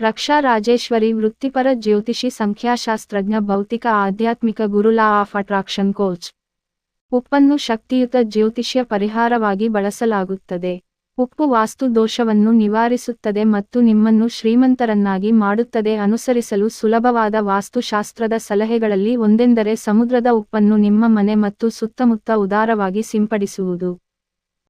ರಕ್ಷಾ ರಾಜೇಶ್ವರಿ ವೃತ್ತಿಪರ ಜ್ಯೋತಿಷಿ ಸಂಖ್ಯಾಶಾಸ್ತ್ರಜ್ಞ ಭೌತಿಕ ಆಧ್ಯಾತ್ಮಿಕ ಗುರು ಲಾ ಆಫ್ ಅಟ್ರಾಕ್ಷನ್ ಕೋಚ್. ಉಪ್ಪನ್ನು ಶಕ್ತಿಯುತ ಜ್ಯೋತಿಷ್ಯ ಪರಿಹಾರವಾಗಿ ಬಳಸಲಾಗುತ್ತದೆ. ಉಪ್ಪು ವಾಸ್ತು ದೋಷವನ್ನು ನಿವಾರಿಸುತ್ತದೆ ಮತ್ತು ನಿಮ್ಮನ್ನು ಶ್ರೀಮಂತರನ್ನಾಗಿ ಮಾಡುತ್ತದೆ ಅನುಸರಿಸಲು ಸುಲಭವಾದ ವಾಸ್ತುಶಾಸ್ತ್ರದ ಸಲಹೆಗಳಲ್ಲಿ ಒಂದೆಂದರೆ ಸಮುದ್ರದ ಉಪ್ಪನ್ನು ನಿಮ್ಮ ಮನೆ ಮತ್ತು ಸುತ್ತಮುತ್ತ ಉದಾರವಾಗಿ ಸಿಂಪಡಿಸುವುದು.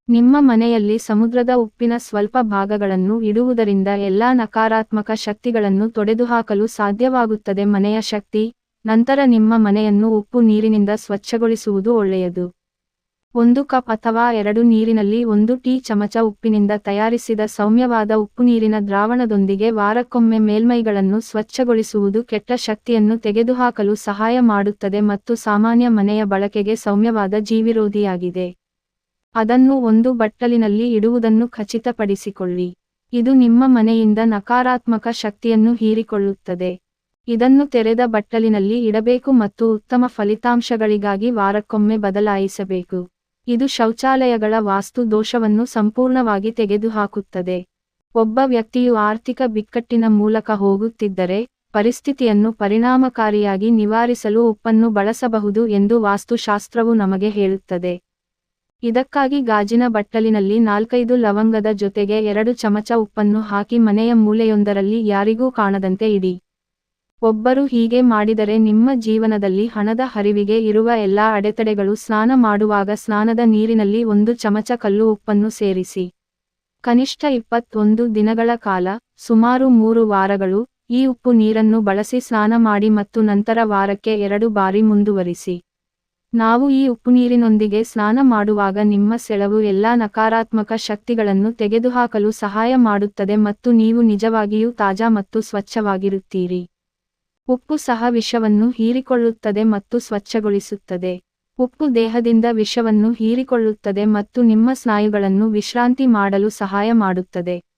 ನಿಮ್ಮ ಮನೆಯಲ್ಲಿ ಸಮುದ್ರದ ಉಪ್ಪಿನ ಸ್ವಲ್ಪ ಭಾಗಗಳನ್ನು ಇಡುವುದರಿಂದ ಎಲ್ಲಾ ನಕಾರಾತ್ಮಕ ಶಕ್ತಿಗಳನ್ನು ತೊಡೆದುಹಾಕಲು ಸಾಧ್ಯವಾಗುತ್ತದೆ. ಮನೆಯ ಶಕ್ತಿ, ನಂತರ ನಿಮ್ಮ ಮನೆಯನ್ನು ಉಪ್ಪು ನೀರಿನಿಂದ ಸ್ವಚ್ಛಗೊಳಿಸುವುದು ಒಳ್ಳೆಯದು. ಒಂದು ಕಪ್ ಅಥವಾ ಎರಡು ನೀರಿನಲ್ಲಿ ಒಂದು ಟೀ ಚಮಚ ಉಪ್ಪಿನಿಂದ ತಯಾರಿಸಿದ ಸೌಮ್ಯವಾದ ಉಪ್ಪು ನೀರಿನ ದ್ರಾವಣದೊಂದಿಗೆ ವಾರಕ್ಕೊಮ್ಮೆ ಮೇಲ್ಮೈಗಳನ್ನು ಸ್ವಚ್ಛಗೊಳಿಸುವುದು ಕೆಟ್ಟ ಶಕ್ತಿಯನ್ನು ತೆಗೆದುಹಾಕಲು ಸಹಾಯ ಮಾಡುತ್ತದೆ ಮತ್ತು ಸಾಮಾನ್ಯ ಮನೆಯ ಬಳಕೆಗೆ ಸೌಮ್ಯವಾದ ಜೀವಿರೋಧಿಯಾಗಿದೆ. ಅದನ್ನು ಒಂದು ಬಟ್ಟಲಿನಲ್ಲಿ ಇಡುವುದನ್ನು ಖಚಿತಪಡಿಸಿಕೊಳ್ಳಿ. ಇದು ನಿಮ್ಮ ಮನೆಯಿಂದ ನಕಾರಾತ್ಮಕ ಶಕ್ತಿಯನ್ನು ಹೀರಿಕೊಳ್ಳುತ್ತದೆ. ಇದನ್ನು ತೆರೆದ ಬಟ್ಟಲಿನಲ್ಲಿ ಇಡಬೇಕು ಮತ್ತು ಉತ್ತಮ ಫಲಿತಾಂಶಗಳಿಗಾಗಿ ವಾರಕ್ಕೊಮ್ಮೆ ಬದಲಾಯಿಸಬೇಕು. ಇದು ಶೌಚಾಲಯಗಳ ವಾಸ್ತು ದೋಷವನ್ನು ಸಂಪೂರ್ಣವಾಗಿ ತೆಗೆದುಹಾಕುತ್ತದೆ. ಒಬ್ಬ ವ್ಯಕ್ತಿಯು ಆರ್ಥಿಕ ಬಿಕ್ಕಟ್ಟಿನ ಮೂಲಕ ಹೋಗುತ್ತಿದ್ದರೆ, ಪರಿಸ್ಥಿತಿಯನ್ನು ಪರಿಣಾಮಕಾರಿಯಾಗಿ ನಿವಾರಿಸಲು ಉಪ್ಪನ್ನು ಬಳಸಬಹುದು ಎಂದು ವಾಸ್ತುಶಾಸ್ತ್ರವು ನಮಗೆ ಹೇಳುತ್ತದೆ. ಇದಕ್ಕಾಗಿ ಗಾಜಿನ ಬಟ್ಟಲಿನಲ್ಲಿ ನಾಲ್ಕೈದು ಲವಂಗದ ಜೊತೆಗೆ ಎರಡು ಚಮಚ ಉಪ್ಪನ್ನು ಹಾಕಿ ಮನೆಯ ಮೂಲೆಯೊಂದರಲ್ಲಿ ಯಾರಿಗೂ ಕಾಣದಂತೆ ಇಡಿ. ಒಬ್ಬರು ಹೀಗೆ ಮಾಡಿದರೆ ನಿಮ್ಮ ಜೀವನದಲ್ಲಿ ಹಣದ ಹರಿವಿಗೆ ಇರುವ ಎಲ್ಲಾ ಅಡೆತಡೆಗಳು ಸ್ನಾನ ಮಾಡುವಾಗ ಸ್ನಾನದ ನೀರಿನಲ್ಲಿ ಒಂದು ಚಮಚ ಕಲ್ಲು ಉಪ್ಪನ್ನು ಸೇರಿಸಿ. ಕನಿಷ್ಠ ಇಪ್ಪತ್ತೊಂದು ದಿನಗಳ ಕಾಲ, ಸುಮಾರು ಮೂರು ವಾರಗಳು, ಈ ಉಪ್ಪು ನೀರನ್ನು ಬಳಸಿ ಸ್ನಾನ ಮಾಡಿ ಮತ್ತು ನಂತರ ವಾರಕ್ಕೆ ಎರಡು ಬಾರಿ ಮುಂದುವರಿಸಿ. ನಾವು ಈ ಉಪ್ಪು ನೀರಿನೊಂದಿಗೆ ಸ್ನಾನ ಮಾಡುವಾಗ ನಿಮ್ಮ ಸೆಳವು ಎಲ್ಲಾ ನಕಾರಾತ್ಮಕ ಶಕ್ತಿಗಳನ್ನು ತೆಗೆದುಹಾಕಲು ಸಹಾಯ ಮಾಡುತ್ತದೆ ಮತ್ತು ನೀವು ನಿಜವಾಗಿಯೂ ತಾಜಾ ಮತ್ತು ಸ್ವಚ್ಛವಾಗಿರುತ್ತೀರಿ. ಉಪ್ಪು ಸಹ ವಿಷವನ್ನು ಹೀರಿಕೊಳ್ಳುತ್ತದೆ ಮತ್ತು ಸ್ವಚ್ಛಗೊಳಿಸುತ್ತದೆ. ಉಪ್ಪು ದೇಹದಿಂದ ವಿಷವನ್ನು ಹೀರಿಕೊಳ್ಳುತ್ತದೆ ಮತ್ತು ನಿಮ್ಮ ಸ್ನಾಯುಗಳನ್ನು ವಿಶ್ರಾಂತಿ ಮಾಡಲು ಸಹಾಯ ಮಾಡುತ್ತದೆ.